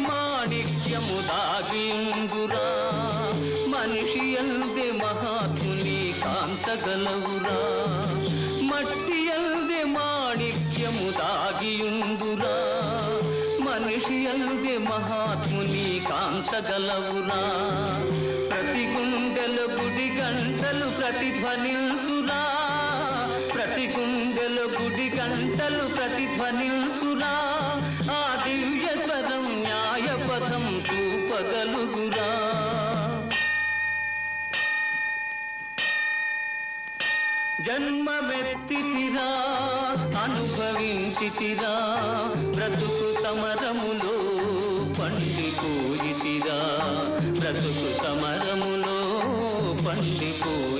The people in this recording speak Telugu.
మాణిక్యము దాగిందురా. మనిషి అందే మహాత్ముని కాంతగలవురా. మట్టి అందే మాణిక్యము దాగియుందురా మనిషి అందే మహాత్ముని కాంతగలవురా. ప్రతి గుండెల గుడి గంటలు ప్రతిధ్వనిల్చురా ప్రతి గుండెల గుడి గంటలు ప్రతిధ్వనిల్చురా ఆ చూపగలుగురా జన్మమెత్తితిరా అనుభవించితిరా బ్రతుకు సమరములో పండిపోయితిరా బ్రతుకు సమరములో పండిపోయితిరా